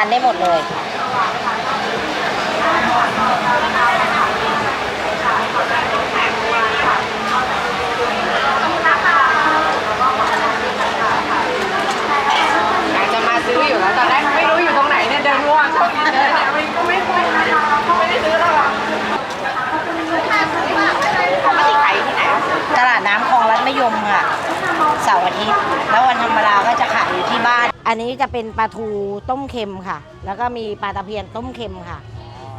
านได้หมดเลยอยากจะมาซื้ออยู่แล้วตอนแรกไม่รู้อยู่ตรงไหนเนี่ยเดินมั่วช่วงนี้เดินเนี่ยมันก็ไม่ค่อยไม่ได้ซื้อแล้วหรอกปกติขายที่ไหนตลาดน้ำคลองรัดมะยมค่ะเสาร์อาทิตย์ อันนี้จะเป็นปลาทูต้มเค็มค่ะ แล้วก็มีปลาตะเพียนต้มเค็มค่ะ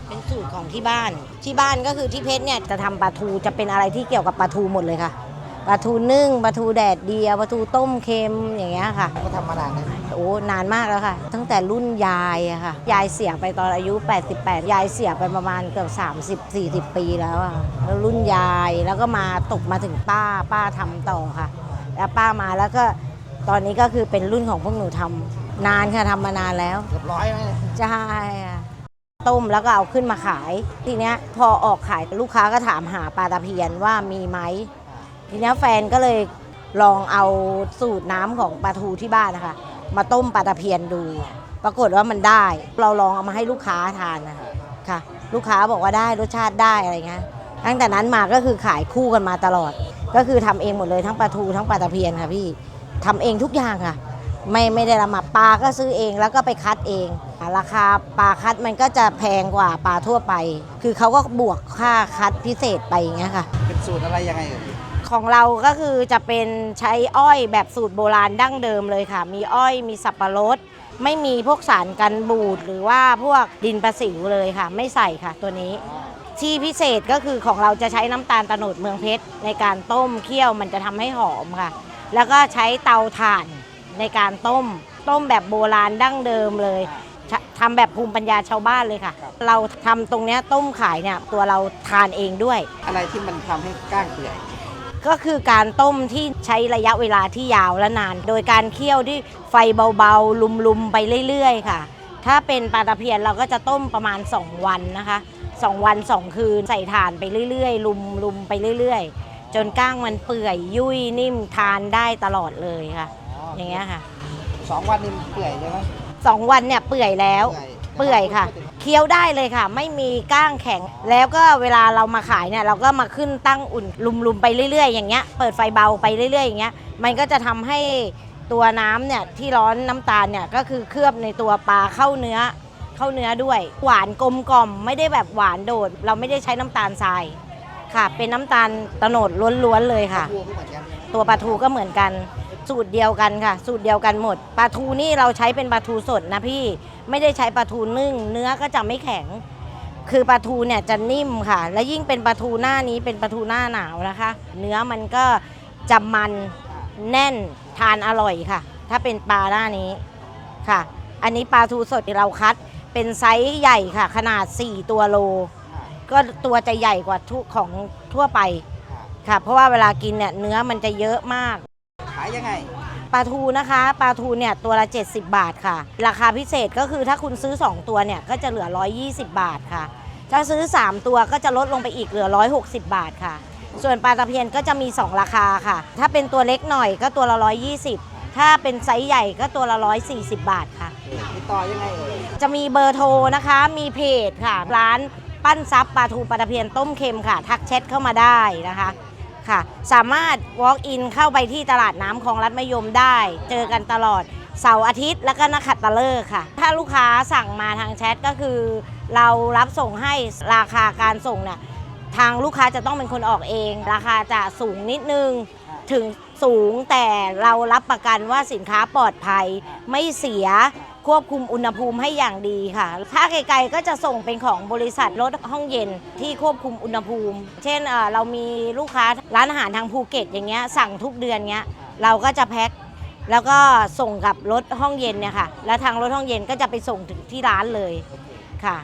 เป็นสูตรของที่บ้าน ที่บ้านก็คือที่เพชรเนี่ยจะทำปลาทูจะเป็นอะไรที่เกี่ยวกับปลาทูหมดเลยค่ะ ปลาทูนึ่งปลาทูแดดเดียวปลาทูต้มเค็มอย่างเงี้ยค่ะ ก็ทำมานานนะโอ้นานมากแล้วค่ะ ตั้งแต่รุ่นยายอะค่ะ ยายเสียไปตอนอายุ 88 ยายเสียไปประมาณเกือบ 30 40 ปีแล้วอะแล้วรุ่นยายแล้วก็มาตกมาถึงป้าป้าทำต่อค่ะ แล้วป้ามาแล้วก็ ตอนนี้ก็คือเป็นรุ่นของพวกหนูทำนานค่ะทำมานานแล้ว เกือบร้อยไหมใช่ค่ะต้มแล้วก็เอาขึ้นมาขาย ทีเนี้ยพอออกขายลูกค้าก็ถามหาปลาตะเพียนว่ามีไหม ทีเนี้ยแฟนก็เลยลองเอาสูตรน้ำของปลาทูที่บ้านนะคะ มาต้มปลาตะเพียนดู ปรากฏว่ามันได้ เราลองเอามาให้ลูกค้าทานนะคะค่ะ ลูกค้าบอกว่าได้รสชาติได้อะไรเงี้ยตั้งแต่นั้นมาก็คือขายคู่กันมาตลอด ก็คือทำเองหมดเลยทั้งปลาทูทั้งปลาตะเพียนค่ะพี่ ทำเองทุกอย่างค่ะไม่ไม่ได้ละมาปลาก็ซื้อเองแล้วก็ไปคัดเอง ราคาปลาคัดมันก็จะแพงกว่าปลาทั่วไป คือเขาก็บวกค่าคัดพิเศษไปอย่างเงี้ยค่ะ เป็นสูตรอะไรยังไงเอ่ยของเราก็คือจะเป็นใช้อ้อยแบบสูตรโบราณดั้งเดิมเลยค่ะ มีอ้อยมีสับปะรด ไม่มีพวกสารกันบูดหรือว่าพวกดินประสิวเลยค่ะ ไม่ใส่ค่ะตัวนี้ ที่พิเศษก็คือของเราจะใช้น้ำตาลตะโนดเมืองเพชรในการต้มเคี่ยวมันจะทำให้หอมค่ะ แล้วก็ใช้เตาถ่านในการต้ม ต้มแบบโบราณดั้งเดิมเลยททำแบบภูมิปัญญาชาวบ้านเลยค่ะ เราทำตรงเนี้ยต้มขายเนี่ยตัวเราทานเองด้วย อะไรที่มันทำให้ก้างเปื่อยก็คือการต้มที่ใช้ระยะเวลาที่ยาวและนาน โดยการเคี่ยวที่ไฟเบาๆ ลุมๆ ไปเรื่อยๆ ค่ะ ถ้าเป็นปลาตะเพียนเราก็จะต้มประมาณ 2 วันนะคะ 2 วัน 2 คืนใส่ถ่านไปเรื่อยๆ ลุมๆ ไปเรื่อยๆ จนก้างมันเปื่อยยุ่ยนิ่มทานได้ตลอดเลยค่ะ อย่างเงี้ยค่ะสองวันนี่เปื่อยใช่ไหมสองวันเนี่ยเปื่อยแล้ว เปื่อยค่ะ เคี้ยวได้เลยค่ะ ไม่มีก้างแข็ง แล้วก็เวลาเรามาขายเนี่ยเราก็มาขึ้นตั้งอุ่นลุมๆไปเรื่อยๆ อย่างเงี้ย เปิดไฟเบาไปเรื่อยๆ อย่างเงี้ย มันก็จะทำให้ตัวน้ำเนี่ยที่ร้อนน้ำตาลเนี่ยก็คือเคลือบในตัวปลาเข้าเนื้อเข้าเนื้อด้วย หวานกลมกล่อมไม่ได้แบบหวานโดด เราไม่ได้ใช้น้ำตาลทราย ค่ะ เป็นน้ำตาลตะโนดล้วนๆเลยค่ะวัวก็เหมือนกันใช่ไหมตัวปลาทูก็เหมือนกัน สูตรเดียวกันค่ะ สูตรเดียวกันหมดปลาทูนี่เราใช้เป็นปลาทูสดนะพี่ไม่ได้ใช้ปลาทูนึ่ง เนื้อก็จะไม่แข็ง คือปลาทูเนี่ยจะนิ่มค่ะ และยิ่งเป็นปลาทูหน้านี้เป็นปลาทูหน้าหนาวนะคะ เนื้อมันก็จะมันแน่นทานอร่อยค่ะ ถ้าเป็นปลาหน้านี้ค่ะ อันนี้ปลาทูสดเราคัด เป็นไซส์ใหญ่ค่ะ ขนาด 4 ตัวโล ก็ตัวจะใหญ่กว่าทุกของทั่วไปค่ะ เพราะว่าเวลากินเนี่ยเนื้อมันจะเยอะมาก ขายยังไงปลาทูนะคะปลาทูเนี่ยตัวละ 70 บาทค่ะ ราคาพิเศษก็คือถ้าคุณซื้อ 2 ตัวเนี่ยก็จะเหลือ 120 บาทค่ะ ถ้าซื้อ 3 ตัวก็จะลดลงไปอีกเหลือ 160 บาทค่ะ ส่วนปลาตะเพียนก็จะมี 2 ราคาค่ะ ถ้าเป็นตัวเล็กหน่อยก็ตัวละ 120 ถ้าเป็นไซส์ใหญ่ก็ตัวละ 140 บาทค่ะติดต่อยังไงเอ่ยจะมีเบอร์โทรนะคะ มีเพจค่ะ ร้าน ปั้นซับปลาทูปลาตะเพียนต้มเค็มค่ะ ทักแชทเข้ามาได้นะคะค่ะ สามารถ walk in เข้าไปที่ตลาดน้ำคลองรัฐมะยมได้ เจอกันตลอดเสาร์อาทิตย์แล้วก็นักขัตฤกษ์ค่ะ ถ้าลูกค้าสั่งมาทางแชทก็คือ เรารับส่งให้ราคาการส่งเนี่ยทางลูกค้าจะต้องเป็นคนออกเอง ราคาจะสูงนิดนึงถึงสูงแต่เรารับประกันว่าสินค้าปลอดภัยไม่เสีย ควบคุมอุณหภูมิให้อย่างดีค่ะ ถ้าไกลๆก็จะส่งเป็นของบริษัทรถห้องเย็นที่ควบคุมอุณหภูมิ เช่นเรามีลูกค้าร้านอาหารทางภูเก็ตอย่างเงี้ยสั่งทุกเดือนเงี้ยเราก็จะแพ็คแล้วก็ส่งกับรถห้องเย็นเนี่ยค่ะ แล้วทางรถห้องเย็นก็จะไปส่งถึงที่ร้านเลยค่ะ